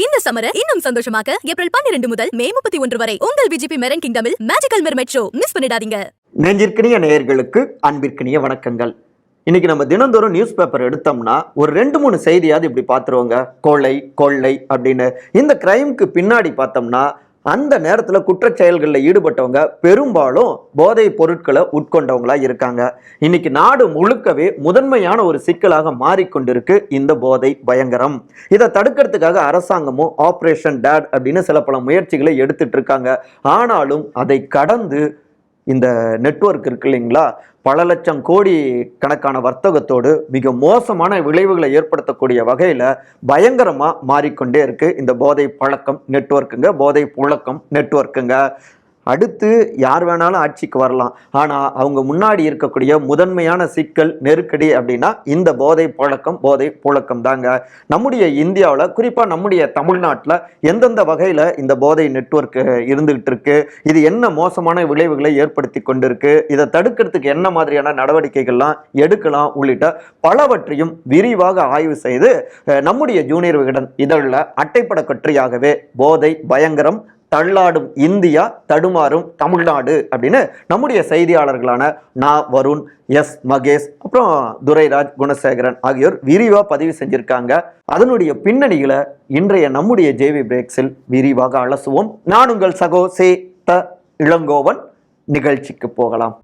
இந்த சமர இன்னும் சந்தோஷமாக ஏப்ரல் பன்னிரண்டு முதல் மே முப்பத்தி ஒன்று வரை உங்கள் விஜிபி மெரன் கிங்டமில் மேஜிக்கல் மெர்மெட் ஷோ மிஸ் பண்ணிடாதீங்க. நெஞ்சிற்கினிய நேயர்களுக்கு அன்பிற்கினிய வணக்கங்கள். இன்னைக்கு நம்ம தினந்தோறும் நியூஸ் பேப்பர் எடுத்தோம்னா ஒரு ரெண்டு மூணு செய்தியாவது இப்படி பார்த்துருவோங்க. கொலை கொள்ளை அப்படின்னு. இந்த கிரைம்க்கு பின்னாடி பார்த்தோம்னா அந்த நேரத்தில் குற்றச் செயல்களில் ஈடுபட்டவங்க பெரும்பாலும் போதைப் பொருட்களை உட்கொண்டவங்களா இருக்காங்க. இன்னைக்கு நாடு முழுக்கவே முதன்மையான ஒரு சிக்கலாக மாறிக்கொண்டிருக்கு இந்த போதை பயங்கரம். இதை தடுக்கிறதுக்காக அரசாங்கமும் ஆப்ரேஷன் டேட் அப்படின்னு சில பல முயற்சிகளை எடுத்துட்டு இருக்காங்க. ஆனாலும் அதை கடந்து இந்த நெட்வொர்க் இருக்கு இல்லைங்களா? பல லட்சம் கோடி கணக்கான வர்த்தகத்தோடு மிக மோசமான விளைவுகளை ஏற்படுத்தக்கூடிய வகையில் பயங்கரமாக மாறிக்கொண்டே இருக்குது இந்த போதை பழக்கம் நெட்வொர்க்குங்க போதை புழக்கம் நெட்வொர்க்குங்க அடுத்து யார் வேணாலும் ஆட்சிக்கு வரலாம். ஆனால் அவங்க முன்னாடி இருக்கக்கூடிய முதன்மையான சிக்கல் நெருக்கடி அப்படின்னா இந்த போதை பழக்கம் போதை புழக்கம் தாங்க. நம்முடைய இந்தியாவில் குறிப்பாக நம்முடைய தமிழ்நாட்டில் எந்தெந்த வகையில் இந்த போதை நெட்வொர்க் இருந்துகிட்டு இருக்கு இது என்ன மோசமான விளைவுகளை ஏற்படுத்தி கொண்டிருக்கு இதை தடுக்கிறதுக்கு என்ன மாதிரியான நடவடிக்கைகள்லாம் எடுக்கலாம் உள்ளிட்ட பலவற்றையும் விரிவாக ஆய்வு செய்து நம்முடைய ஜூனியர் விகடன் இதழில் அட்டைப்பட கற்றியாகவே போதை பயங்கரம் தள்ளாடும் இந்தியா தடுமாறும் தமிழ்நாடு அப்படின்னு நம்முடைய செய்தியாளர்களான நா வருண் எஸ் மகேஷ் அப்புறம் துரைராஜ் குணசேகரன் ஆகியோர் விரிவாக பதிவு செஞ்சிருக்காங்க. அதனுடைய பின்னணிகளை இன்றைய நம்முடைய ஜேவி பிரேக்ஸில் விரிவாக அலசுவோம். நான் உங்கள் சகோ சே த இளங்கோவன். நிகழ்ச்சிக்கு போகலாம்.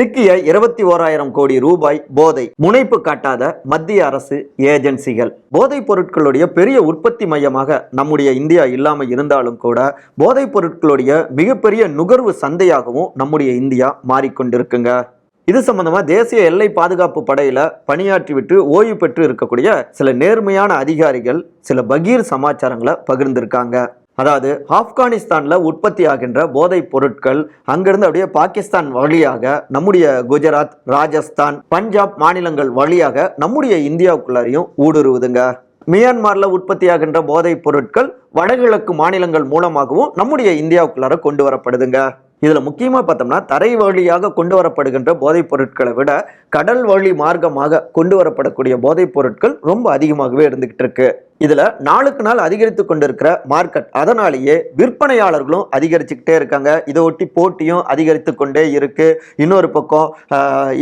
சிக்கிய இருபத்தி ஓராயிரம் கோடி ரூபாய் போதை. முனைப்பு காட்டாத மத்திய அரசு ஏஜென்சிகள். போதைப் பொருட்களுடைய பெரிய உற்பத்தி மையமாக நம்முடைய இந்தியா இல்லாமல் இருந்தாலும் கூட போதைப் பொருட்களுடைய மிகப்பெரிய நுகர்வு சந்தையாகவும் நம்முடைய இந்தியா மாறிக்கொண்டிருக்குங்க. இது சம்பந்தமா தேசிய எல்லை பாதுகாப்பு படையில பணியாற்றி விட்டு ஓய்வு பெற்று இருக்கக்கூடிய சில நேர்மையான அதிகாரிகள் சில பகீர் சமாச்சாரங்களை பகிர்ந்திருக்காங்க. அதாவது ஆப்கானிஸ்தானில் உற்பத்தி ஆகின்ற போதைப் பொருட்கள் அங்கிருந்து அப்படியே பாகிஸ்தான் வழியாக நம்முடைய குஜராத் ராஜஸ்தான் பஞ்சாப் மாநிலங்கள் வழியாக நம்முடைய இந்தியாவுக்குள்ளாரையும் ஊடுருவுதுங்க. மியான்மரில் உற்பத்தியாகின்ற போதைப் பொருட்கள் வடகிழக்கு மாநிலங்கள் மூலமாகவும் நம்முடைய இந்தியாவுக்குள்ளார கொண்டு வரப்படுதுங்க இதில் முக்கியமாக பார்த்தோம்னா தரை வழியாக கொண்டு வரப்படுகின்ற போதைப் பொருட்களை விட கடல் வழி மார்க்கமாக கொண்டு வரப்படக்கூடிய போதைப் பொருட்கள் ரொம்ப அதிகமாகவே இருந்துகிட்டு இருக்கு. இதில் நாளுக்கு நாள் அதிகரித்து கொண்டிருக்கிற மார்க்கெட் அதனாலேயே விற்பனையாளர்களும் அதிகரிச்சுக்கிட்டே இருக்காங்க. இதை ஒட்டி போட்டியும் அதிகரித்து கொண்டே இருக்குது இன்னொரு பக்கம்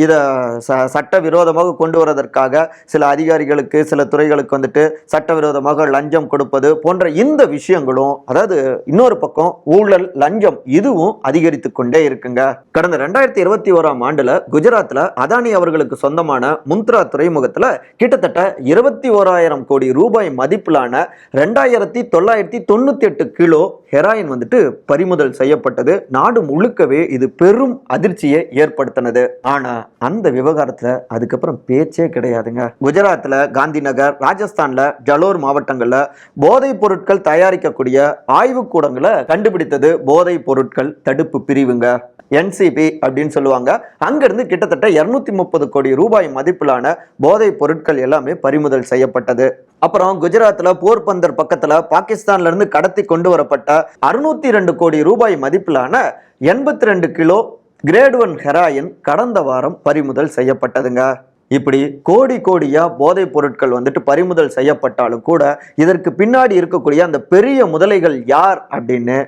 இதை ச சட்டவிரோதமாக கொண்டு வரதற்காக சில அதிகாரிகளுக்கு சில துறைகளுக்கு வந்துட்டு சட்டவிரோதமாக லஞ்சம் கொடுப்பது போன்ற இந்த விஷயங்களும் அதாவது இன்னொரு பக்கம் ஊழல் லஞ்சம் இதுவும் அதிகரித்து கொண்டே இருக்குங்க. கடந்த ரெண்டாயிரத்தி இருபத்தி ஓராம் ஆண்டில் குஜராத்தில் அதானி அவர்களுக்கு சொந்தமான முந்த்ரா துறைமுகத்தில் கிட்டத்தட்ட இருபத்தி ஓராயிரம் கோடி ரூபாய் மதிப்பிலான ரெண்டாயிரத்தி தொள்ளாயிரத்தி தொண்ணூத்தி எட்டு கிலோ ஹெராயின் வந்துட்டு பறிமுதல் செய்யப்பட்டது. நாடு முழுக்கவே இது பெரும் அதிர்ச்சியை ஏற்படுத்தினது. ஆனா அந்த விவகாரத்துல அதுக்கப்புறம் பேச்சே கிடையாதுங்க. குஜராத்ல காந்தி நகர் ராஜஸ்தான்ல ஜலோர் மாவட்டங்கள்ல போதைப் பொருட்கள் தயாரிக்கக்கூடிய ஆய்வுக்கூடங்களை கண்டுபிடித்தது போதைப் பொருட்கள் தடுப்பு பிரிவுங்க. என்சிபி அப்படின்னு சொல்லுவாங்க. அங்கிருந்து கிட்டத்தட்ட இருநூத்தி முப்பது கோடி ரூபாய் மதிப்பிலான போதைப் பொருட்கள் எல்லாமே பறிமுதல் செய்யப்பட்டது. அப்புறம் குஜராத்ல போர்பந்தர் பக்கத்துல பாகிஸ்தான்ல இருந்து கடத்தி கொண்டு வரப்பட்ட அறுநூத்தி ரெண்டு கோடி ரூபாய் மதிப்பிலான எண்பத்தி ரெண்டு கிலோ கிரேட் ஒன் ஹெராயின் கடந்த வாரம் பறிமுதல் செய்யப்பட்டதுங்க. இப்படி கோடி கோடியா போதைப் பொருட்கள் வந்துட்டு பறிமுதல் செய்யப்பட்டாலும் கூட இதற்கு பின்னாடி இருக்கக்கூடிய அந்த பெரிய முதலைகள் யார் அப்படின்னு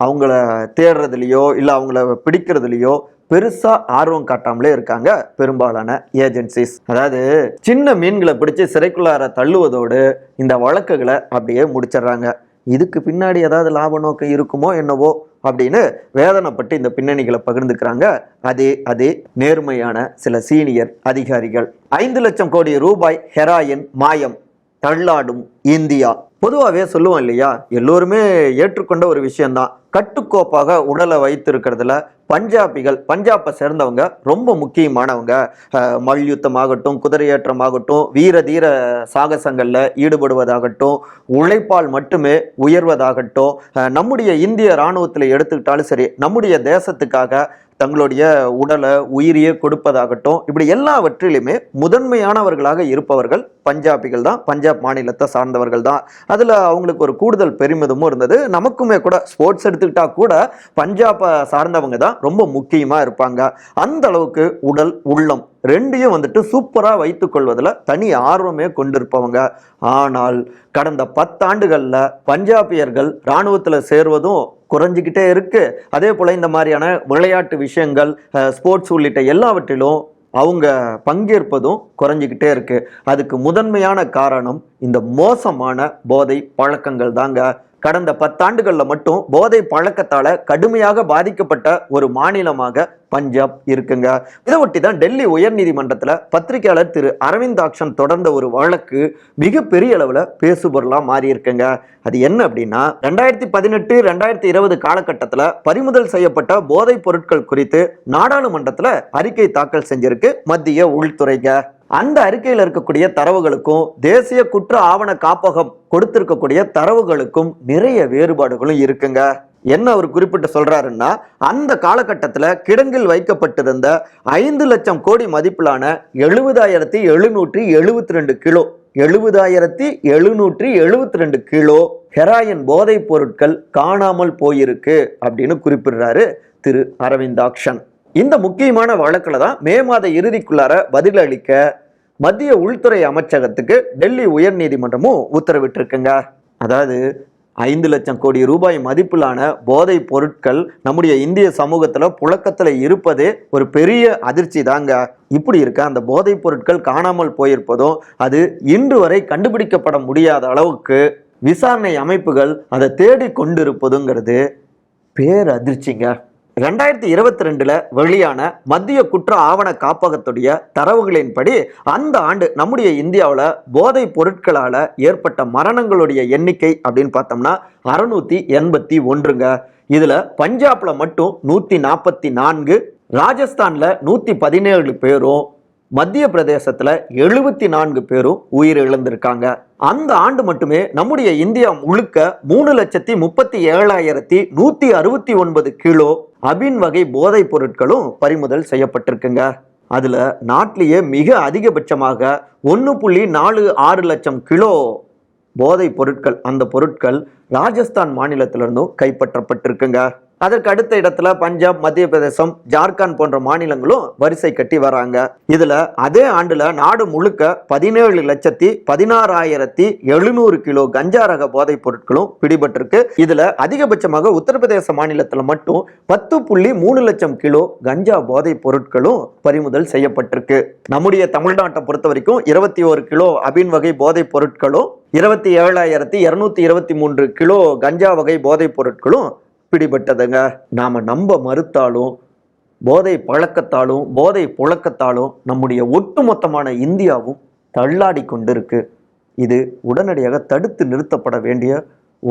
அவங்கள தேடுறதுலையோ இல்லை அவங்கள பிடிக்கிறதுலையோ பெருசா ஆர்வம் காட்டாமலே இருக்காங்க பெரும்பாலான ஏஜென்சிஸ் அதாவது சின்ன மீன்களை பிடிச்சு சிறைக்குள்ளார தள்ளுவதோடு இந்த வழக்குகளை அப்படியே முடிச்சிடுறாங்க. இதுக்கு பின்னாடி ஏதாவது லாப நோக்கம் இருக்குமோ என்னவோ அப்படின்னு வேதனைப்பட்டு இந்த பின்னணிகளை பகிர்ந்துக்கிறாங்க. அதே அதே நேர்மையான சில சீனியர் அதிகாரிகள். ஐந்து லட்சம் கோடி ரூபாய் ஹெராயின் மாயம் தள்ளாடும் இந்தியா. பொதுவாகவே சொல்லுவோம் இல்லையா? எல்லோருமே ஏற்றுக்கொண்ட ஒரு விஷயம்தான். கட்டுக்கோப்பாக உடலை வைத்திருக்கிறதுல பஞ்சாபிகள் பஞ்சாப்பை சேர்ந்தவங்க ரொம்ப முக்கியமானவங்க. மல்யுத்தமாகட்டும் குதிரையேற்றமாகட்டும் வீர தீர சாகசங்களில் ஈடுபடுவதாகட்டும் உழைப்பால் மட்டுமே உயர்வதாகட்டும் நம்முடைய இந்திய இராணுவத்தில் எடுத்துக்கிட்டாலும் சரி நம்முடைய தேசத்துக்காக தங்களுடைய உடலை உயிரியே கொடுப்பதாகட்டும் இப்படி எல்லாவற்றிலுமே முதன்மையானவர்களாக இருப்பவர்கள் பஞ்சாபிகள் தான். பஞ்சாப் மாநிலத்தை சார்ந்தவர்கள் தான் அதில் அவங்களுக்கு ஒரு கூடுதல் பெருமிதமும் இருந்தது. நமக்குமே கூட ஸ்போர்ட்ஸ் எடுத்துக்கிட்டா கூட பஞ்சாபை சார்ந்தவங்க தான் ரொம்ப முக்கியமாக இருப்பாங்க. அந்த அளவுக்கு உடல் உள்ளம் ரெண்டையும் வந்துட்டு சூப்பராக வைத்துக்கொள்வதில் தனி ஆர்வமே கொண்டிருப்பவங்க. ஆனால் கடந்த பத்தாண்டுகளில் பஞ்சாபியர்கள் இராணுவத்தில் சேர்வதும் குறைஞ்சிக்கிட்டே இருக்கு. அதே போல் இந்த மாதிரியான விளையாட்டு விஷயங்கள் ஸ்போர்ட்ஸ் உள்ளிட்ட எல்லாவற்றிலும் அவங்க பங்கேற்பதும் குறைஞ்சிக்கிட்டே இருக்குது அதுக்கு முதன்மையான காரணம் இந்த மோசமான போதை பழக்கங்கள் தாங்க. கடந்த பத்தாண்டுகளில் மட்டும் போதை பழக்கத்தால கடுமையாக பாதிக்கப்பட்ட ஒரு மாநிலமாக பஞ்சாப் இருக்குங்க. இதை ஒட்டி தான் டெல்லி உயர்நீதிமன்றத்தில் பத்திரிகையாளர் திரு அரவிந்தாக்ஷன் தொடர்ந்த ஒரு வழக்கு மிகப்பெரிய அளவில் பேசுபொருளாக மாறி இருக்குங்க அது என்ன அப்படின்னா ரெண்டாயிரத்தி பதினெட்டு ரெண்டாயிரத்தி இருபது காலகட்டத்தில் பறிமுதல் செய்யப்பட்ட போதைப் பொருட்கள் குறித்து நாடாளுமன்றத்தில் அறிக்கை தாக்கல் செஞ்சிருக்கு மத்திய உள்துறைங்க. அந்த அறிக்கையில் இருக்கக்கூடிய தரவுகளுக்கும் தேசிய குற்ற ஆவண காப்பகம் கொடுத்திருக்கக்கூடிய தரவுகளுக்கும் நிறைய வேறுபாடுகளும் இருக்குங்க. என்ன அவர் குறிப்பிட்டு சொல்றாருன்னா அந்த காலகட்டத்தில் கிடங்கில் வைக்கப்பட்டிருந்த ஐந்து லட்சம் கோடி மதிப்பிலான எழுபதாயிரத்தி எழுநூற்றி எழுபத்தி ரெண்டு கிலோ எழுபதாயிரத்தி எழுநூற்றி எழுபத்தி ரெண்டு கிலோ ஹெராயின் போதைப் பொருட்கள் காணாமல் போயிருக்கு அப்படின்னு குறிப்பிடுறாரு திரு அரவிந்தாக்ஷன். இந்த முக்கியமான வழக்கில் தான் மே மாத இறுதிக்குள்ளார பதிலளிக்க மத்திய உள்துறை அமைச்சகத்துக்கு டெல்லி உயர்நீதிமன்றமும் உத்தரவிட்டிருக்குங்க. அதாவது ஐந்து லட்சம் கோடி ரூபாய் மதிப்பிலான போதைப் பொருட்கள் நம்முடைய இந்திய சமூகத்தில் புழக்கத்தில் இருப்பதே ஒரு பெரிய அதிர்ச்சி தாங்க. இப்படி இருக்க அந்த போதைப் பொருட்கள் காணாமல் போயிருப்பதும் அது இன்று வரை கண்டுபிடிக்கப்பட முடியாத அளவுக்கு விசாரணை அமைப்புகள் அதை தேடி கொண்டிருப்பதுங்கிறது பேரதிர்ச்சிங்க. ரெண்டாயிரத்தி இருபத்தி ரெண்டுல வெளியான மத்திய குற்ற ஆவண காப்பகத்துடைய தரவுகளின்படி அந்த ஆண்டு நம்முடைய இந்தியாவில் போதைப் பொருட்களால் ஏற்பட்ட மரணங்களுடைய எண்ணிக்கை அப்படின்னு பார்த்தோம்னா அறுநூத்தி எண்பத்தி ஒன்றுங்க. இதுல பஞ்சாப்ல மட்டும் நூத்தி நாற்பத்தி நான்கு ராஜஸ்தான்ல நூத்தி பதினேழு பேரும் மத்திய பிரதேசத்துல எழுபத்தி நான்கு பேரும் உயிர் இழந்திருக்காங்க அந்த ஆண்டு மட்டுமே நம்முடைய இந்தியா முழுக்க மூணு லட்சத்தி முப்பத்தி ஏழாயிரத்தி நூத்தி அறுபத்தி ஒன்பது கிலோ அபின் வகை போதைப் பொருட்களும் பறிமுதல் செய்யப்பட்டிருக்குங்க. அதுல நாட்டிலேயே மிக அதிகபட்சமாக ஒன்று புள்ளி நாலு ஆறு லட்சம் கிலோ போதைப் பொருட்கள் அந்த பொருட்கள் ராஜஸ்தான் மாநிலத்திலிருந்தும் கைப்பற்றப்பட்டிருக்குங்க. அதற்கு அடுத்த இடத்துல பஞ்சாப் மத்திய பிரதேசம் ஜார்க்கண்ட் போன்ற மாநிலங்களும் வரிசை கட்டி வராங்க. இதுல அதே ஆண்டுல நாடு முழுக்க பதினேழு லட்சத்தி பதினாறாயிரத்தி எழுநூறு கிலோ கஞ்சா ரக போதைப் பொருட்களும் பிடிபட்டிருக்கு. இதுல அதிகபட்சமாக உத்தரப்பிரதேச மாநிலத்துல மட்டும் பத்து புள்ளி மூணு லட்சம் கிலோ கஞ்சா போதைப் பொருட்களும் பறிமுதல் செய்யப்பட்டிருக்கு. நம்முடைய தமிழ்நாட்டை பொறுத்த வரைக்கும் இருபத்தி ஒரு கிலோ அபின் வகை போதைப் பொருட்களும் இருபத்தி ஏழாயிரத்தி இருநூத்தி இருபத்தி மூன்று கிலோ கஞ்சா வகை போதைப் பொருட்களும் பிடிபட்டதுங்க நாம் நம்ப மறுத்தாலும் போதை பழக்கத்தாலும் போதை புழக்கத்தாலும் நம்முடைய ஒட்டுமொத்தமான இந்தியாவும் தள்ளாடி கொண்டிருக்கு. இது உடனடியாக தடுத்து நிறுத்தப்பட வேண்டிய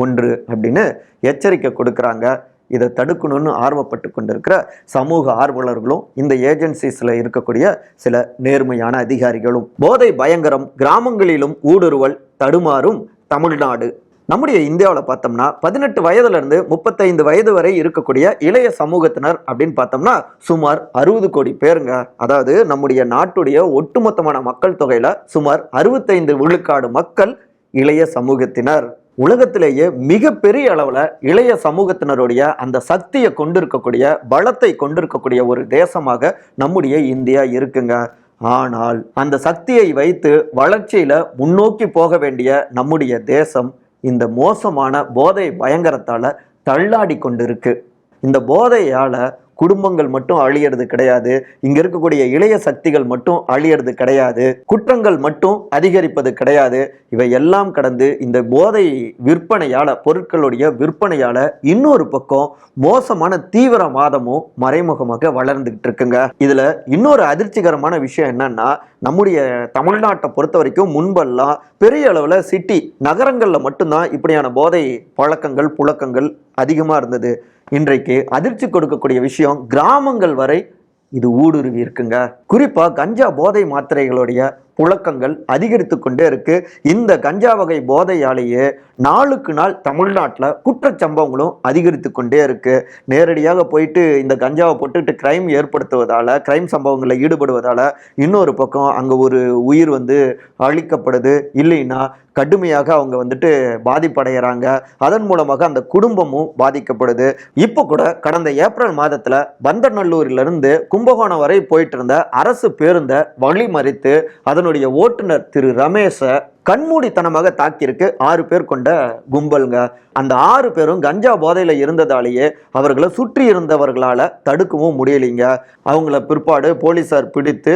ஒன்று அப்படின்னு எச்சரிக்கை கொடுக்குறாங்க. இதை தடுக்கணும்னு ஆர்வப்பட்டு கொண்டிருக்கிற சமூக ஆர்வலர்களும் இந்த ஏஜென்சிஸில் இருக்கக்கூடிய சில நேர்மையான அதிகாரிகளும். போதை பயங்கரம் கிராமங்களிலும் ஊடுருவல் தடுமாறும் தமிழ்நாடு நம்முடைய இந்தியாவில் பார்த்தோம்னா பதினெட்டு வயதுலேருந்து முப்பத்தைந்து வயது வரை இருக்கக்கூடிய இளைய சமூகத்தினர் அப்படின்னு பார்த்தோம்னா சுமார் அறுபது கோடி பேருங்க. அதாவது நம்முடைய நாட்டுடைய ஒட்டுமொத்தமான மக்கள் தொகையில் சுமார் அறுபத்தைந்து விழுக்காடு மக்கள் இளைய சமூகத்தினர். உலகத்திலேயே மிகப்பெரிய அளவில் இளைய சமூகத்தினருடைய அந்த சக்தியை கொண்டிருக்கக்கூடிய பலத்தை கொண்டிருக்கக்கூடிய ஒரு தேசமாக நம்முடைய இந்தியா இருக்குங்க. ஆனால் அந்த சக்தியை வைத்து வளர்ச்சியில் முன்னோக்கி போக வேண்டிய நம்முடைய தேசம் இந்த மோசமான போதை பயங்கரத்தால் தள்ளாடி கொண்டு இருக்கு இந்த போதையால் குடும்பங்கள் மட்டும் அழியறது கிடையாது. இங்க இருக்கக்கூடிய இளைய சக்திகள் மட்டும் அழியறது கிடையாது. குற்றங்கள் மட்டும் அதிகரிப்பது கிடையாது. இவை எல்லாம் கடந்து இந்த போதை விற்பனையால பொருட்களுடைய விற்பனையால இன்னொரு பக்கம் மோசமான தீவிரவாதமும் மறைமுகமாக வளர்ந்துகிட்டு இருக்குங்க. இதுல இன்னொரு அதிர்ச்சிகரமான விஷயம் என்னன்னா நம்முடைய தமிழ்நாட்டை பொறுத்த வரைக்கும் முன்பெல்லாம் பெரிய அளவில் சிட்டி நகரங்களில் மட்டும்தான் இப்படியான போதை பழக்கங்கள் புழக்கங்கள் அதிகமாக இருந்தது. இன்றைக்கு அதிர்ச்சி கொடுக்கக்கூடிய விஷயம் கிராமங்கள் வரை இது ஊடுருவி இருக்குங்க. குறிப்பா கஞ்சா போதை மாத்திரைகளுடைய புழக்கங்கள் அதிகரித்து கொண்டே இருக்கு. இந்த கஞ்சா வகை போதையாலேயே நாளுக்கு நாள் தமிழ்நாட்டில் குற்றச்சம்பவங்களும் அதிகரித்து கொண்டே இருக்கு. நேரடியாக போயிட்டு இந்த கஞ்சாவை போட்டுட்டு கிரைம் ஏற்படுத்துவதால் கிரைம் சம்பவங்களில் ஈடுபடுவதால் இன்னொரு பக்கம் அங்கே ஒரு உயிர் வந்து அழிக்கப்படுது. இல்லைன்னா கடுமையாக அவங்க வந்துட்டு பாதிப்படைகிறாங்க அதன் மூலமாக அந்த குடும்பமும் பாதிக்கப்படுது. இப்போ கூட கடந்த ஏப்ரல் மாதத்தில் பந்தநல்லூரிலிருந்து கும்பகோணம் வரை போயிட்டு இருந்த அரசு பேருந்தை வழிமறித்து அதனுடைய ஓட்டுநர் திரு ரமேஷை கண்மூடித்தனமாக தாக்கியிருக்கு. ஆறு பேர் கொண்ட கும்பலுங்க. அந்த ஆறு பேரும் கஞ்சா போதையில் இருந்ததாலேயே அவர்களை சுற்றி இருந்தவர்களால் தடுக்கவும் முடியலைங்க. அவங்கள பிற்பாடு போலீசார் பிடித்து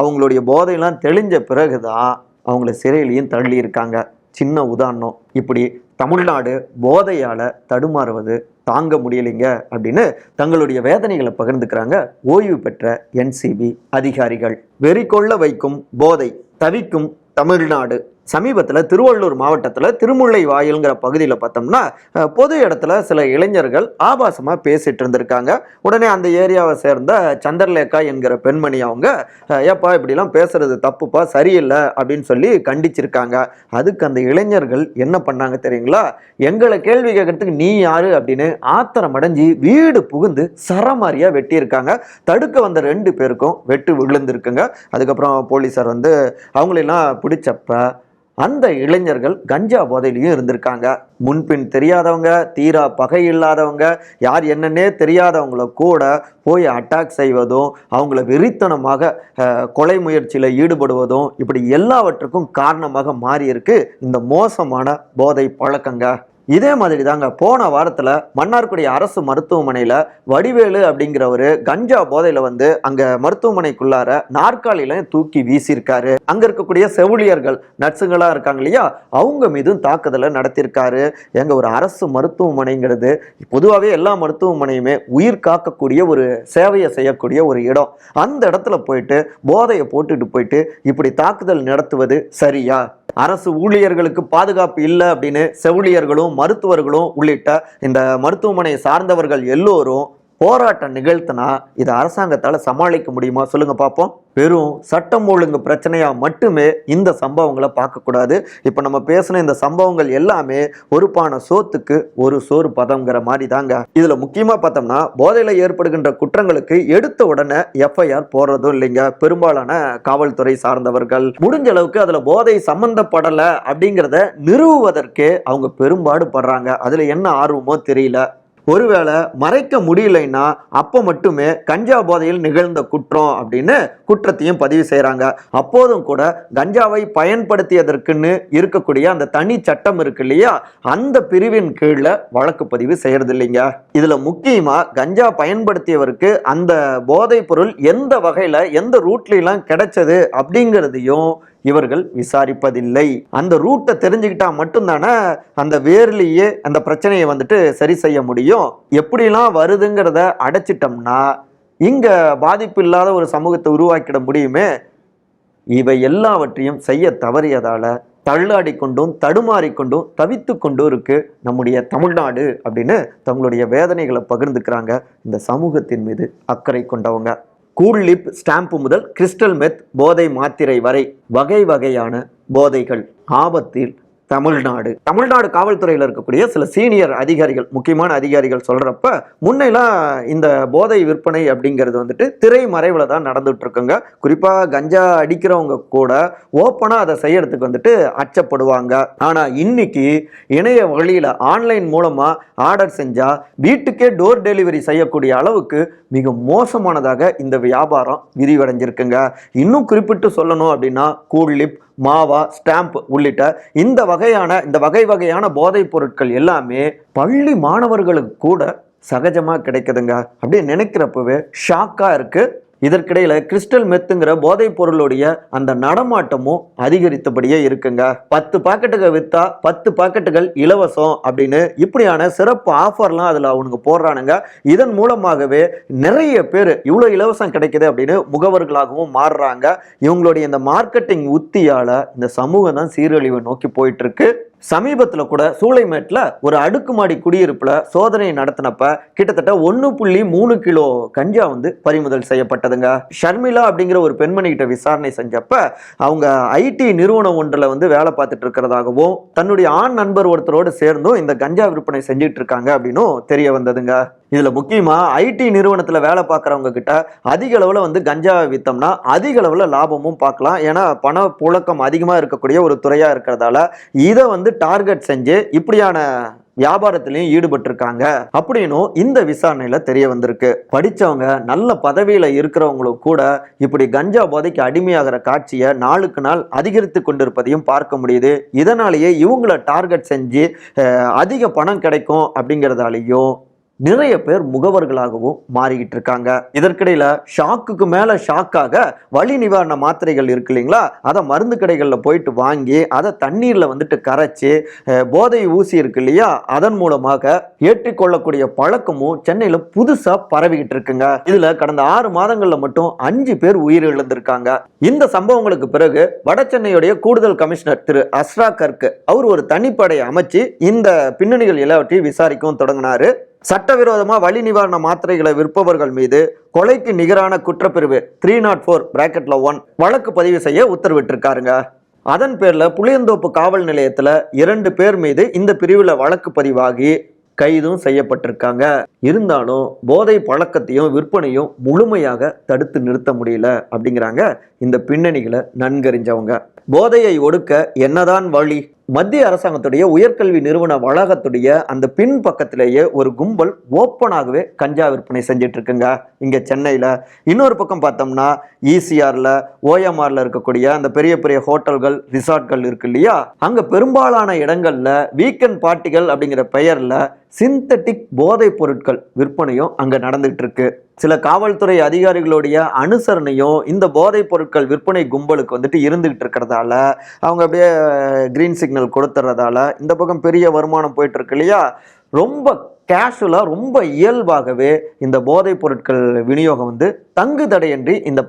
அவங்களுடைய போதையெல்லாம் தெளிஞ்ச பிறகுதான் அவங்கள சிறையிலையும் தள்ளி இருக்காங்க சின்ன உதாரணம். இப்படி தமிழ்நாடு போதையால் தடுமாறுவது தாங்க முடியலைங்க அப்படின்னு தங்களுடைய வேதனைகளை பகிர்ந்துக்கிறாங்க. ஓய்வு பெற்ற என்சிபி அதிகாரிகள். வெறிக்கொள்ள வைக்கும் போதை தவிக்கும் தமிழ்நாடு. சமீபத்தில் திருவள்ளூர் மாவட்டத்தில் திருமுல்லை வாயில்ங்கிற பகுதியில் பார்த்தோம்னா பொது இடத்துல சில இளைஞர்கள் ஆபாசமாக பேசிகிட்டு இருந்திருக்காங்க. உடனே அந்த ஏரியாவை சேர்ந்த சந்திரலேகா என்கிற பெண்மணி அவங்க ஏப்பா இப்படிலாம் பேசுறது தப்புப்பா சரியில்லை அப்படின்னு சொல்லி கண்டிச்சிருக்காங்க. அதுக்கு அந்த இளைஞர்கள் என்ன பண்ணாங்க தெரியுங்களா? எங்களை கேள்வி கேட்கறதுக்கு நீ யாரு அப்படின்னு ஆத்திரம் அடைஞ்சு வீடு புகுந்து சரமாரியாக வெட்டியிருக்காங்க. தடுக்க வந்த ரெண்டு பேருக்கும் வெட்டு விழுந்திருக்குங்க. அதுக்கப்புறம் போலீஸார் வந்து அவங்களெல்லாம் பிடிச்சப்ப அந்த இளைஞர்கள் கஞ்சா போதையிலையும் இருந்திருக்காங்க. முன்பின் தெரியாதவங்க தீரா பகை இல்லாதவங்க யார் என்னன்னே தெரியாதவங்கள கூட போய் அட்டாக் செய்வதும் அவங்கள வெறித்தனமாக கொலை முயற்சியில் ஈடுபடுவதும் இப்படி எல்லாவற்றுக்கும் காரணமாக மாறியிருக்கு இந்த மோசமான போதை பழக்கங்க. இதே மாதிரி தாங்க போன வாரத்தில் மன்னார்குடி அரசு மருத்துவமனையில் வடிவேலு அப்படிங்கிறவர் கஞ்சா போதையில் வந்து அங்கே மருத்துவமனைக்குள்ளார நாற்காலியிலையும் தூக்கி வீசியிருக்காரு. அங்கே இருக்கக்கூடிய செவிலியர்கள் நர்ஸுங்களாக இருக்காங்க இல்லையா? அவங்க மீதும் தாக்குதலை நடத்தியிருக்காரு. எங்கள் ஒரு அரசு மருத்துவமனைங்கிறது பொதுவாகவே எல்லா மருத்துவமனையுமே உயிர் காக்கக்கூடிய ஒரு சேவையை செய்யக்கூடிய ஒரு இடம். அந்த இடத்துல போயிட்டு போதையை போட்டுட்டு போயிட்டு இப்படி தாக்குதல் நடத்துவது சரியா? அரசு ஊழியர்களுக்கு பாதுகாப்பு இல்லை அப்படின்னு செவிலியர்களும் மருத்துவர்களும் உள்ளிட்ட இந்த மருத்துவமனை சார்ந்தவர்கள் எல்லோரும் போராட்டம் நிகழ்த்தினா இதை அரசாங்கத்தால் சமாளிக்க முடியுமா சொல்லுங்க பார்ப்போம் வெறும் சட்டம் ஒழுங்கு பிரச்சனையாக மட்டுமே இந்த சம்பவங்களை பார்க்கக்கூடாது இப்போ நம்ம பேசின இந்த சம்பவங்கள் எல்லாமே ஒரு பானை சோத்துக்கு ஒரு சோறு பதம்ங்கிற மாதிரி தாங்க. இதில் முக்கியமாக பார்த்தோம்னா போதையில் ஏற்படுகின்ற குற்றங்களுக்கு எடுத்த உடனே எஃப்ஐஆர் போடுறதும் இல்லைங்க. பெரும்பாலான காவல்துறை சார்ந்தவர்கள் முடிஞ்ச அளவுக்கு அதில் போதை சம்மந்தப்படலை அப்படிங்கிறத நிறுவுவதற்கே அவங்க பெரும்பாடு படுறாங்க அதில் என்ன ஆர்வமோ தெரியல. ஒருவேளை மறைக்க முடியலைன்னா அப்போ மட்டுமே கஞ்சா போதையில் நிகழ்ந்த குற்றம் அப்படின்னு குற்றத்தையும் பதிவு செய்கிறாங்க அப்போதும் கூட கஞ்சாவை பயன்படுத்தியதற்குன்னு இருக்கக்கூடிய அந்த தனி சட்டம் இருக்கு இல்லையா? அந்த பிரிவின் கீழே வழக்கு பதிவு செய்கிறது இல்லைங்க இதில் முக்கியமாக கஞ்சா பயன்படுத்தியவருக்கு அந்த போதைப் பொருள் எந்த வகையில் எந்த ரூட்லாம் கிடைச்சது அப்படிங்கிறதையும் இவர்கள் விசாரிப்பதில்லை. அந்த ரூட்டை தெரிஞ்சுக்கிட்டா மட்டும்தானே அந்த வேர்லேயே அந்த பிரச்சனையை வந்துட்டு சரி செய்ய முடியும். எப்படிலாம் வருதுங்கிறத அடைச்சிட்டோம்னா இங்கே பாதிப்பு இல்லாத ஒரு சமூகத்தை உருவாக்கிட முடியுமே? இவை எல்லாவற்றையும் செய்ய தவறியதால் தள்ளாடி கொண்டும் தடுமாறி கொண்டும் தவித்து கொண்டும் இருக்கு நம்முடைய தமிழ்நாடு அப்படின்னு தங்களுடைய வேதனைகளை பகிர்ந்துக்கிறாங்க. இந்த சமூகத்தின் மீது அக்கறை கொண்டவங்க. கூல் லிப் ஸ்டாம்பு முதல் கிறிஸ்டல் மெத் போதை மாத்திரை வரை வகை வகையான போதைகள் ஆபத்தில் தமிழ்நாடு. தமிழ்நாடு காவல்துறையில் இருக்கக்கூடிய சில சீனியர் அதிகாரிகள் முக்கியமான அதிகாரிகள் சொல்கிறப்ப முன்னெல்லாம் இந்த போதை விற்பனை அப்படிங்கிறது வந்துட்டு திரை மறைவில் தான் நடந்துட்டு இருக்குங்க குறிப்பாக கஞ்சா அடிக்கிறவங்க கூட ஓப்பனாக அதை செய்யறதுக்கு வந்துட்டு அச்சப்படுவாங்க. ஆனால் இன்னைக்கு இணைய வழியில் ஆன்லைன் மூலமாக ஆர்டர் செஞ்சால் வீட்டுக்கே டோர் டெலிவரி செய்யக்கூடிய அளவுக்கு மிக மோசமானதாக இந்த வியாபாரம் விரிவடைஞ்சிருக்குங்க. இன்னும் குறிப்பிட்டு சொல்லணும் அப்படின்னா கூல் லிப் மாவா ஸ்டாம்ப் உள்ளிட்ட இந்த வகையான இந்த வகை வகையான போதைப் பொருட்கள் எல்லாமே பள்ளி மாணவர்களுக்கு கூட சகஜமாக கிடைக்குதுங்க. அப்படியே நினைக்கிறப்பவே ஷாக்காக இருக்குது இதற்கிடையில் கிறிஸ்டல் மெத்துங்கிற போதைப் பொருளுடைய அந்த நடமாட்டமும் அதிகரித்தபடியே இருக்குங்க. பத்து பாக்கெட்டுகள் வித்தா பத்து பாக்கெட்டுகள் இலவசம் அப்படின்னு இப்படியான சிறப்பு ஆஃபர்லாம் அதில் அவனுங்க போடுறானுங்க. இதன் மூலமாகவே நிறைய பேர் இவ்வளோ இலவசம் கிடைக்குது அப்படின்னு முகவர்களாகவும் மாறுறாங்க. இவங்களுடைய இந்த மார்க்கெட்டிங் உத்தியால் இந்த சமூகம் தான் சீரழிவை நோக்கி போயிட்டு இருக்கு. சமீபத்தில் கூட சூளைமேட்டில் ஒரு அடுக்குமாடி குடியிருப்பில் சோதனை நடத்தினப்ப கிட்டத்தட்ட ஒன்று புள்ளி மூணு கிலோ கஞ்சா வந்து பறிமுதல் செய்யப்பட்டதுங்க. ஷர்மிளா அப்படிங்கிற ஒரு பெண்மணிகிட்ட விசாரணை செஞ்சப்ப அவங்க ஐடி நிறுவனம் ஒன்றில் வந்து வேலை பார்த்துட்டு இருக்கிறதாகவும் தன்னுடைய ஆண் நண்பர் ஒருத்தரோடு சேர்ந்தும் இந்த கஞ்சா விற்பனை செஞ்சுட்டு இருக்காங்க அப்படின்னும் தெரிய வந்ததுங்க. இதில் முக்கியமாக ஐடி நிறுவனத்தில் வேலை பார்க்குறவங்க கிட்ட அதிக வந்து கஞ்சா விற்றோம்னா அதிக அளவில் லாபமும் பார்க்கலாம். ஏன்னா பண புழக்கம் அதிகமாக இருக்கக்கூடிய ஒரு துறையாக இருக்கிறதால இதை வந்து டார்கெட் செஞ்சு இப்படியான வியாபாரத்திலையும் ஈடுபட்டிருக்காங்க அப்படின்னும் இந்த விசாரணையில தெரிய வந்திருக்கு. படிச்சவங்க நல்ல பதவியில இருக்கிறவங்களும் கூட இப்படி கஞ்சா போதைக்கு அடிமையாகிற காட்சியை நாளுக்கு நாள் அதிகரித்து கொண்டிருப்பதையும் பார்க்க முடியுது. இதனாலேயே இவங்கள டார்கெட் செஞ்சு அதிக பணம் கிடைக்கும் அப்படிங்கிறதாலையும் நிறைய பேர் முகவர்களாகவும் மாறிக்கிட்டு இருக்காங்க இதற்கிடையில ஷாக்குக்கு மேல ஷாக்காக வலி நிவாரண மாத்திரைகள் இருக்கு இல்லைங்களா? அதை மருந்து கடைகளில் போயிட்டு வாங்கி அதை தண்ணீர்ல வந்துட்டு கரைச்சி போதை ஊசி இருக்கு இல்லையா? அதன் மூலமாக ஏற்றிக்கொள்ளக்கூடிய பழக்கமும் சென்னையில புதுசா பரவிக்கிட்டு இருக்குங்க இதுல கடந்த ஆறு மாதங்கள்ல மட்டும் அஞ்சு பேர் உயிரிழந்திருக்காங்க. இந்த சம்பவங்களுக்கு பிறகு வட சென்னையுடைய கூடுதல் கமிஷனர் திரு அஸ்ரா கர்க் அவர் ஒரு தனிப்படை அமைச்சு இந்த பின்னணிகள் எல்லாவற்றையும் விசாரிக்கவும் தொடங்கினாரு. சட்டவிரோதமாக வழி நிவாரண மாத்திரைகளை விற்பவர்கள் மீது கொலைக்கு நிகரான குற்றப்பிரிவு த்ரீ நாட் ஃபோர் பிராக்கெட்ல ஒன் வழக்கு பதிவு செய்ய உத்தரவிட்டிருக்காருங்க. அதன் பேரில் புளியந்தோப்பு காவல் நிலையத்தில் இரண்டு பேர் மீது இந்த பிரிவில் வழக்கு பதிவாகி கைதும் செய்யப்பட்டிருக்காங்க. இருந்தாலும் போதை பழக்கத்தையும் விற்பனையும் முழுமையாக தடுத்து நிறுத்த முடியல அப்படிங்கிறாங்க இந்த பின்னணிகளை நன்கறிஞ்சவங்க. போதையை ஒடுக்க என்னதான் வழி? மத்திய அரசாங்கத்துடைய உயர்கல்வி நிறுவன வளாகத்துடைய அந்த பின் பக்கத்திலேயே ஒரு கும்பல் ஓப்பனாகவே கஞ்சா விற்பனை செஞ்சுட்டு இருக்குங்க இங்கே சென்னையில். இன்னொரு பக்கம் பார்த்தோம்னா இசிஆரில் ஓஎம்ஆரில் இருக்கக்கூடிய அந்த பெரிய பெரிய ஹோட்டல்கள் ரிசார்ட்கள் இருக்கு இல்லையா? அங்கே பெரும்பாலான இடங்களில் வீக்கெண்ட் பார்ட்டிகள் அப்படிங்கிற பெயரில் சிந்தட்டிக் போதைப் பொருட்கள் விற்பனையும் அங்கே நடந்துட்டு இருக்கு சில காவல்துறை அதிகாரிகளுடைய அனுசரணையும் இந்த போதைப் பொருட்கள் விற்பனை கும்பலுக்கு வந்துட்டு இருந்துகிட்டு இருக்கிறதால அவங்க அப்படியே க்ரீன் சிக்னல் கொடுத்துறதால இந்த பக்கம் பெரிய வருமானம் போயிட்டு இருக்கு இல்லையா? ரொம்ப கேஷுவலாக ரொம்ப இயல்பாகவே இந்த போதைப் பொருட்கள் விநியோகம் வந்து தங்கு தடையின்றி இந்த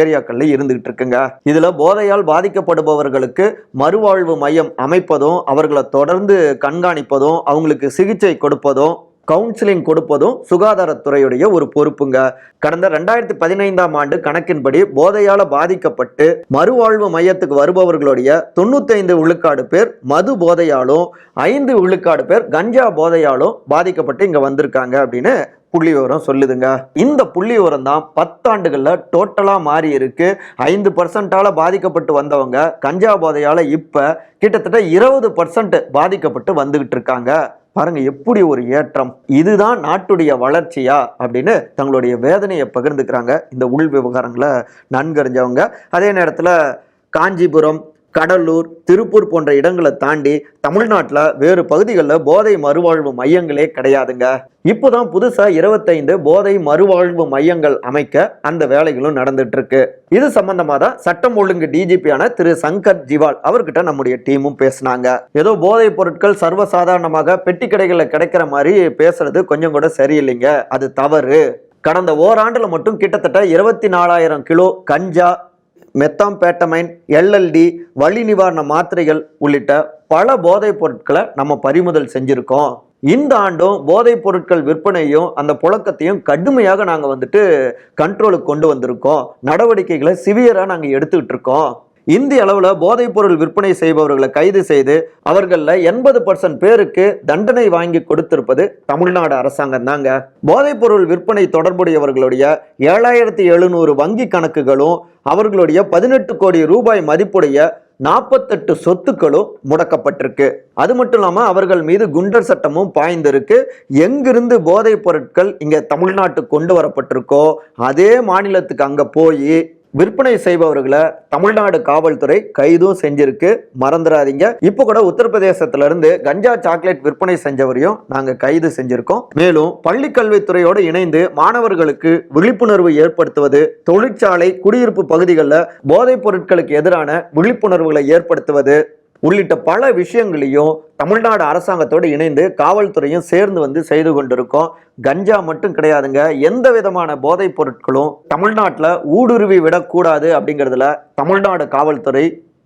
ஏரியாக்களில் இருந்துகிட்டு இருக்குங்க. இதில் போதையால் பாதிக்கப்படுபவர்களுக்கு மறுவாழ்வு மையம் அமைப்பதும் அவர்களை தொடர்ந்து கண்காணிப்பதும் அவங்களுக்கு சிகிச்சை கொடுப்பதும் கவுன்சிலிங் கொடுப்பதும் சுகாதாரத்துறையுடைய ஒரு பொறுப்புங்க. கடந்த ரெண்டாயிரத்தி பதினைந்தாம் ஆண்டு கணக்கின்படி போதையால பாதிக்கப்பட்டு மறுவாழ்வு மையத்துக்கு வருபவர்களுடைய தொண்ணூத்தைந்து விழுக்காடு பேர் மது போதையாலும் ஐந்து விழுக்காடு பேர் கஞ்சா போதையாலும் பாதிக்கப்பட்டு இங்க வந்திருக்காங்க அப்படின்னு புள்ளி விவரம் சொல்லுதுங்க. இந்த புள்ளி விவரம் தான் பத்தாண்டுகளில் டோட்டலாக மாறி இருக்கு. ஐந்து பர்சன்டால பாதிக்கப்பட்டு வந்தவங்க கஞ்சா போதையால் இப்போ கிட்டத்தட்ட இருபது பர்சன்ட் பாதிக்கப்பட்டு வந்துகிட்டு இருக்காங்க. பாருங்க எப்படி ஒரு ஏற்றம். இதுதான் நாட்டுடைய வளர்ச்சியா? அப்படின்னு தங்களுடைய வேதனையை பகிர்ந்துக்கிறாங்க இந்த உள் விவகாரங்களை நன்கறிஞ்சவங்க. அதே நேரத்தில் காஞ்சிபுரம் கடலூர் திருப்பூர் போன்ற இடங்களை தாண்டி தமிழ்நாட்டில் வேறு பகுதிகளில் போதை மறுவாழ்வு மையங்களே கிடையாதுங்க. இப்போதான் புதுசாக இருபத்தைந்து போதை மறுவாழ்வு மையங்கள் அமைக்க அந்த வேலைகளும் நடந்துட்டு இருக்கு இது சம்பந்தமாக தான் சட்டம் ஒழுங்கு டிஜிபியான திரு சங்கர் ஜிவால் அவர்கிட்ட நம்முடைய டீமும் பேசினாங்க. ஏதோ போதைப் பொருட்கள் சர்வசாதாரணமாக பெட்டி கடைகளில் கிடைக்கிற மாதிரி பேசுறது கொஞ்சம் கூட சரியில்லைங்க. அது தவறு. கடந்த ஓராண்டில் மட்டும் கிட்டத்தட்ட இருபத்தி நாலாயிரம் கிலோ கஞ்சா மெத்தாம்பேட்டமைன் எல்எல்டி வலி நிவாரண மாத்திரைகள் உள்ளிட்ட பல போதைப் பொருட்களை நம்ம பறிமுதல் செஞ்சுருக்கோம். இந்த ஆண்டும் போதைப் பொருட்கள் விற்பனையும் அந்த புழக்கத்தையும் கடுமையாக நாங்கள் வந்துட்டு கண்ட்ரோலுக்கு கொண்டு வந்திருக்கோம். நடவடிக்கைகளை சிவியராக நாங்கள் எடுத்துக்கிட்டு இருக்கோம். இந்திய அளவில் போதைப் பொருள் விற்பனை செய்பவர்களை கைது செய்து அவர்களில் எண்பது பர்சன்ட் பேருக்கு தண்டனை வாங்கி கொடுத்திருப்பது தமிழ்நாடு அரசாங்கம் தாங்க. போதைப் பொருள் விற்பனை தொடர்புடையவர்களுடைய ஏழாயிரத்தி எழுநூறு வங்கி கணக்குகளும் அவர்களுடைய பதினெட்டு கோடி ரூபாய் மதிப்புடைய நாற்பத்தெட்டு சொத்துக்களும் முடக்கப்பட்டிருக்கு. அது மட்டும் இல்லாமல் அவர்கள் மீது குண்டர் சட்டமும் பாய்ந்திருக்கு. எங்கிருந்து போதைப் பொருட்கள் இங்கே தமிழ்நாட்டுக்கு கொண்டு வரப்பட்டிருக்கோ அதே மாநிலத்துக்கு அங்கே போய் விற்பனை செய்பவர்களை தமிழ்நாடு காவல்துறை கைதும் செஞ்சிருக்கு. மறந்துடாதீங்க இப்போ கூட உத்தரப்பிரதேசத்துல இருந்து கஞ்சா சாக்லேட் விற்பனை செஞ்சவரையும் நாங்க கைது செஞ்சிருக்கோம். மேலும் பள்ளி கல்வித்துறையோடு இணைந்து மாணவர்களுக்கு விழிப்புணர்வு ஏற்படுத்துவது தொழிற்சாலை குடியிருப்பு பகுதிகளில் போதைப் பொருட்களுக்கு எதிரான விழிப்புணர்வுகளை ஏற்படுத்துவது உள்ளிட்ட பல விஷயங்களையும் தமிழ்நாடு அரசாங்கத்தோடு இணைந்து காவல்துறையும் சேர்ந்து வந்து செய்து கொண்டிருக்கோம். கஞ்சா மட்டும் கிடையாதுங்க. எந்த விதமான போதைப் பொருட்களும் தமிழ்நாட்டில் ஊடுருவி விடக்கூடாது அப்படிங்கிறதுல தமிழ்நாடு காவல்துறை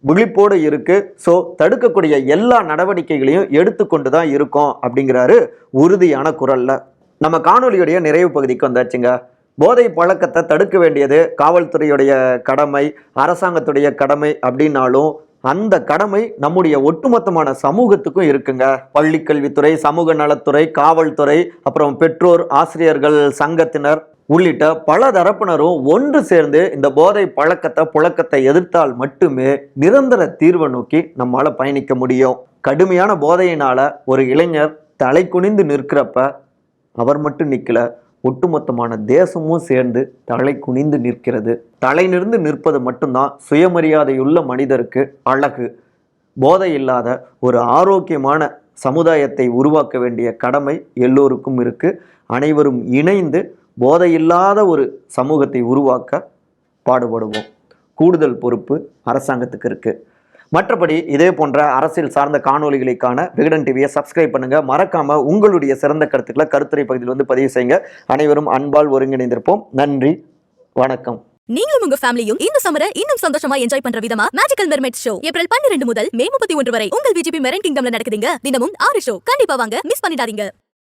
விழிப்போடு இருக்கு. ஸோ தடுக்கக்கூடிய எல்லா நடவடிக்கைகளையும் எடுத்துக்கொண்டு தான் இருக்கோம் அப்படிங்கிறாரு உறுதியான குரல்ல. நம்ம காணொலியுடைய நிறைவு பகுதிக்கு வந்தாச்சுங்க. போதை பழக்கத்தை தடுக்க வேண்டியது காவல்துறையுடைய கடமை அரசாங்கத்துடைய கடமை அப்படின்னாலும் அந்த கடமை நம்முடைய ஒட்டுமொத்தமான சமூகத்துக்கும் இருக்குங்க. பள்ளிக்கல்வித்துறை சமூக நலத்துறை காவல்துறை அப்புறம் பெற்றோர் ஆசிரியர்கள் சங்கத்தினர் உள்ளிட்ட பல தரப்பினரும் ஒன்று சேர்ந்து இந்த போதை பழக்கத்தை புழக்கத்தை எதிர்த்தால் மட்டுமே நிரந்தர தீர்வை நோக்கி நம்மால் பயணிக்க முடியும். கடுமையான போதையினால ஒரு இளைஞர் தலை குனிந்து நிற்கிறப்ப அவர் மட்டும் நிற்கல ஒட்டுமொத்தமான தேசமும் சேர்ந்து தலை குனிந்து நிற்கிறது. தலைநிறுந்து நிற்பது மட்டும்தான் சுயமரியாதையுள்ள மனிதருக்கு அழகு. போதை இல்லாத ஒரு ஆரோக்கியமான சமுதாயத்தை உருவாக்க வேண்டிய கடமை எல்லோருக்கும் இருக்கு. அனைவரும் இணைந்து போதையில்லாத ஒரு சமூகத்தை உருவாக்க பாடுபடுவோம். கூடுதல் பொறுப்பு அரசாங்கத்துக்கு இருக்கு. மற்றபடி இதே போன்ற அரசியல் சார்ந்த காணொலிகளுக்கான விகடன் டிவியை சப்ஸ்கிரைப் பண்ணுங்க. மறக்காம உங்களுடைய சிறந்த கருத்துக்களை கருத்துரை பகுதியில் வந்து பதிவு செய்யுங்க. அனைவரும் அன்பால் ஒருங்கிணைந்திருப்போம். நன்றி. வணக்கம். நீங்களும் உங்க ஃபேமிலியும் இந்த சமர இன்னும் சந்தோஷமா என்ஜாய் பண்ற விதமா மேஜிக்கல் மெர்மெட் ஷோ ஏப்ரல் பன்னிரண்டு முதல் மே முப்பத்தி ஒன்று வரை உங்கள் விஜிபி மெரன் கிங்டம்ல நடக்குதுங்க. தினமும் ஆறு ஷோ கண்டிப்பா வாங்க மிஸ் பண்ணிடாதீங்க.